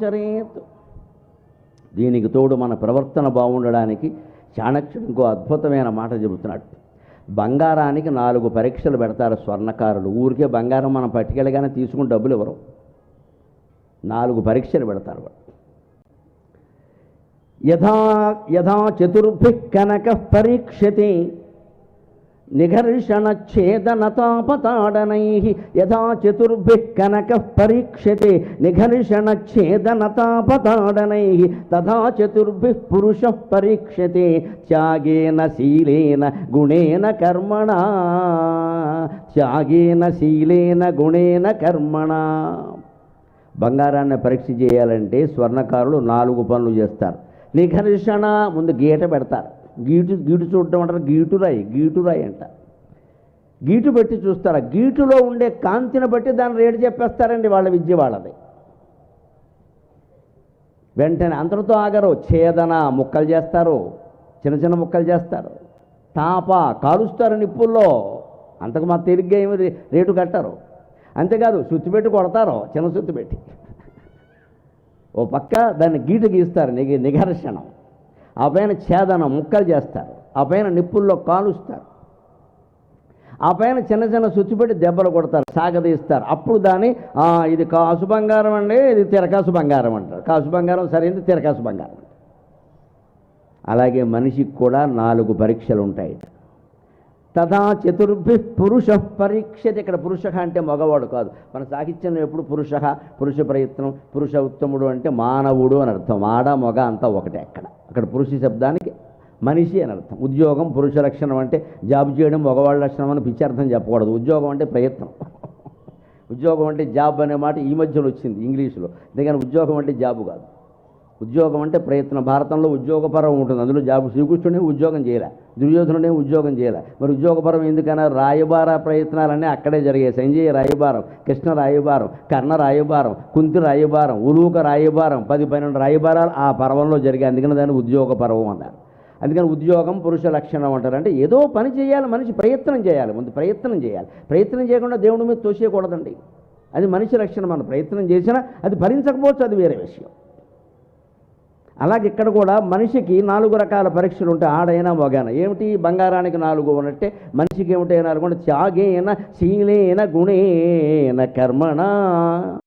చరేత్ దీనికి తోడు మన ప్రవర్తన బాగుండడానికి చాణక్యుడు ఇంకో అద్భుతమైన మాట చెబుతున్నాడు. బంగారానికి నాలుగు పరీక్షలు పెడతారు స్వర్ణకారులు ఊరికే బంగారం మనం పట్టుకెళ్ళగానే తీసుకుని డబ్బులు ఇవ్వరు. నాలుగు పరీక్షలు పెడతారు వాళ్ళు యథా యథా చతుర్భి కనక పరీక్షతే నిఘర్షణఛేదనతాపతాడనై యథా చతుర్భి కనక పరీక్షతే నిఘర్షణఛేదనతాపతాడనై తథా చతుర్భి పురుష పరీక్షతే త్యాగేన శీలేన గుణేన కర్మణ త్యాగేన శీలేన గుణేన కర్మణ. బంగారాన్ని పరీక్ష చేయాలంటే స్వర్ణకారులు నాలుగు పనులు చేస్తారు. నిఘర్షణ ముందు గీట పెడతారు. గీటు గీటు చూడటం అంటారు గీటురాయి గీటురాయి అంట. గీటు పెట్టి చూస్తారు? గీటులో ఉండే కాంతిని బట్టి దాన్ని రేటు చెప్పేస్తారండి వాళ్ళ విద్య వాళ్ళది. వెంటనే అంతటితో ఆగరు ఛేదన ముక్కలు చేస్తారు చిన్న చిన్న ముక్కలు చేస్తారు. తాప కాలుస్తారు నిప్పుల్లో. అంతకు మా తిరిగ్గా ఏమి రేటు కట్టారు. అంతేకాదు సుత్తి పెట్టి కొడతారు చిన్న సుత్తి పెట్టి. ఓ పక్క దాన్ని గీటు గీస్తారు నిగ నిఘర్షణం. ఆ పైన ఛేదనం ముక్కలు చేస్తారు. ఆ పైన నిప్పుల్లో కాలుస్తారు ఆ పైన చిన్న చిన్న సుత్తి పెట్టి దెబ్బలు కొడతారు సాగదీస్తారు. అప్పుడు దాన్ని ఇది కాసు బంగారం అండి ఇది తిరకాసు బంగారం అంటారు. కాసు బంగారం సరైనది తిరకాసు బంగారం అలాగే మనిషికి కూడా నాలుగు పరీక్షలు ఉంటాయి. తథా చతుర్భి పురుష పరీక్షత. ఇక్కడ పురుష అంటే మగవాడు కాదు. మన సాహిత్యంలో ఎప్పుడు పురుష పురుష ప్రయత్నం పురుష ఉత్తముడు అంటే మానవుడు అని అర్థం. ఆడ మగ అంతా ఒకటే అక్కడ. అక్కడ పురుష శబ్దానికి మనిషి అని అర్థం. ఉద్యోగం పురుష లక్షణం అంటే జాబ్ చేయడం మగవాళ్ళ లక్షణం అని పిచ్చి అర్థం చెప్పకూడదు. ఉద్యోగం అంటే ప్రయత్నం. ఉద్యోగం అంటే జాబ్ అనే మాట ఈ మధ్యలో వచ్చింది ఇంగ్లీషులో. అందుకని ఉద్యోగం అంటే జాబు కాదు. ఉద్యోగం అంటే ప్రయత్నం. భారతంలో ఉద్యోగపరం ఉంటుంది. అందులో జాబు శ్రీకృష్ణుడే ఉద్యోగం చేయలే. దుర్యోధనుడే ఉద్యోగం చేయలే. మరి ఉద్యోగపరం ఎందుకన్నా రాయబార ప్రయత్నాలన్నీ అక్కడే జరిగాయి. సంజయ్ రాయబారం కృష్ణ రాయబారం కర్ణ రాయబారం కుంతి రాయబారం ఉలూక రాయబారం పది పన్నెండు రాయబారాలు ఆ పర్వంలో జరిగాయి. అందుకని దాన్ని ఉద్యోగ పర్వం అన్నారు అందుకని ఉద్యోగం పురుష లక్షణం అంటారు. అంటే ఏదో పని చేయాలి మనిషి ప్రయత్నం చేయాలి. ముందు ప్రయత్నం చేయాలి. ప్రయత్నం చేయకుండా దేవుడి మీద తోసేయకూడదండి. అది మనిషి లక్షణం మనం ప్రయత్నం చేసినా అది భరించకపోవచ్చు అది వేరే విషయం. అలాగే ఇక్కడ కూడా మనిషికి నాలుగు రకాల పరీక్షలు ఉంటాయి ఆడైనా మగాన. ఏమిటి? బంగారానికి నాలుగు ఉన్నట్టే మనిషికి ఏమిటైనా నాలుగు త్యాగేన శీలేన గుణేన కర్మణ.